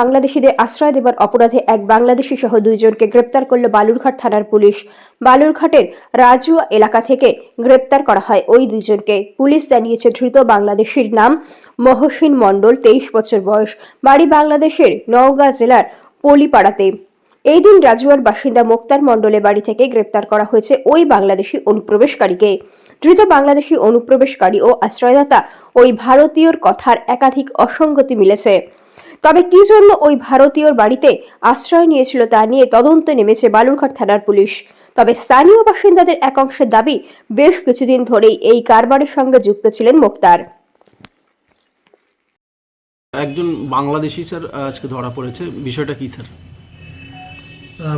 বাংলাদেশিদের আশ্রয় দেবার অপরাধে এক বাংলাদেশি সহ দুইজনকে গ্রেপ্তার করল বালুরঘাট থানার পুলিশ। বালুরঘাটের রাজুয়া এলাকা থেকে গ্রেপ্তার করা হয় ওই দুইজনকে। পুলিশ জানিয়েছে, ধৃত বাংলাদেশির নাম মহসিন মণ্ডল, তেইশ বছর বয়স, বাড়ি বাংলাদেশের নওগাঁ জেলার পলিপাড়াতে। এই দিন রাজুয়ার বাসিন্দা মোক্তার মণ্ডলের বাড়ি থেকে গ্রেপ্তার করা হয়েছে ওই বাংলাদেশি অনুপ্রবেশকারীকে। ধৃত বাংলাদেশি অনুপ্রবেশকারী ও আশ্রয়দাতা ওই ভারতীয়র কথার একাধিক অসঙ্গতি মিলেছে। তবে কি জন্য ওই ভারতীয়র বাড়িতে আশ্রয় নিয়েছিল তা নিয়ে তদন্তে নেমেছে বালুরঘাট থানার পুলিশ। তবে স্থানীয় বাসিন্দাদের একাংশের দাবি বেশ কিছুদিন ধরেই এই কারবারের সঙ্গে যুক্ত ছিলেন মোক্তার। একজন বাংলাদেশি স্যার আজকে ধরা পড়েছে। বিষয়টা কি স্যার?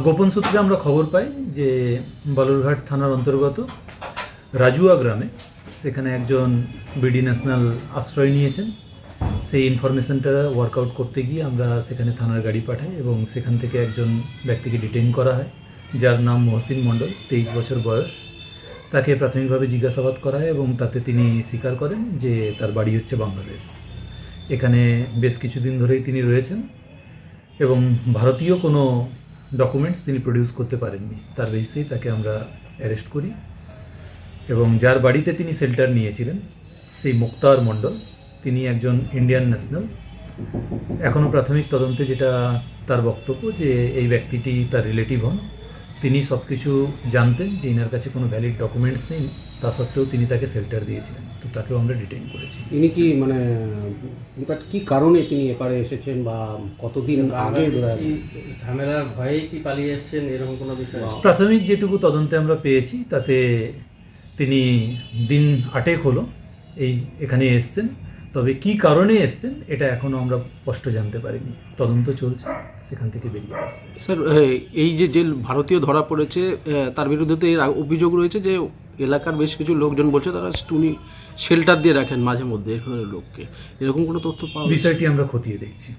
গোপন সূত্রে আমরা খবর পাই যে বালুরঘাট থানার অন্তর্গত রাজুয়া গ্রামে সেখানে একজন বিডি ন্যাশনাল আশ্রয় নিয়েছেন। সেই ইনফরমেশনটা ওয়ার্কআউট করতে গিয়ে আমরা সেখানে থানার গাড়ি পাঠাই এবং সেখান থেকে একজন ব্যক্তিকে ডিটেইন করা হয়, যার নাম মহসিন মণ্ডল, তেইশ বছর বয়স। তাকে প্রাথমিকভাবে জিজ্ঞাসাবাদ করা হয় এবং তাতে তিনি স্বীকার করেন যে তার বাড়ি হচ্ছে বাংলাদেশ। এখানে বেশ কিছুদিন ধরেই তিনি রয়েছেন এবং ভারতীয় কোনো ডকুমেন্টস তিনি প্রডিউস করতে পারেননি। তার বেসিসেই তাকে আমরা অ্যারেস্ট করি এবং যার বাড়িতে তিনি শেল্টার নিয়েছিলেন, সেই মুক্তার মণ্ডল। তিনি একজন ইন্ডিয়ান ন্যাশনাল এখনও প্রাথমিক তদন্তে যেটা তার বক্তব্য যে এই ব্যক্তিটি তার রিলেটিভ হন। তিনি সব কিছু জানতেন যে ইনার কাছে কোনো ভ্যালিড ডকুমেন্টস নেই তা সত্ত্বেও তিনি তাকে শেল্টার দিয়েছিলেন। তো তাকেও আমরা ডিটেইন করেছি। ইনি কি মানে ইনফ্যাক্ট কি কারণে তিনি এপারে এসেছেন বা কতদিন আগে ঝামেলার ভয়েই কি পালিয়ে এসছেন এরকম কোনো বিষয়? প্রাথমিক যেটুকু তদন্তে আমরা পেয়েছি তাতে তিনি দিন আটেক হলো এই এখানে এসছেন। তবে কি কারণে এসছেন এটা এখনও আমরা স্পষ্ট জানতে পারিনি। তদন্ত চলছে সেখান থেকে বেরিয়ে আসবে। স্যার এই যে যে ভারতীয় ধরা পড়েছে তার বিরুদ্ধে তো এর অভিযোগ রয়েছে যে এলাকার বেশ কিছু লোকজন বলছে তারা স্টুনি শেল্টার দিয়ে রাখেন মাঝে মধ্যে লোককে। এরকম কোনো তথ্য পাওয়া বিষয়টি আমরা খতিয়ে দেখছি।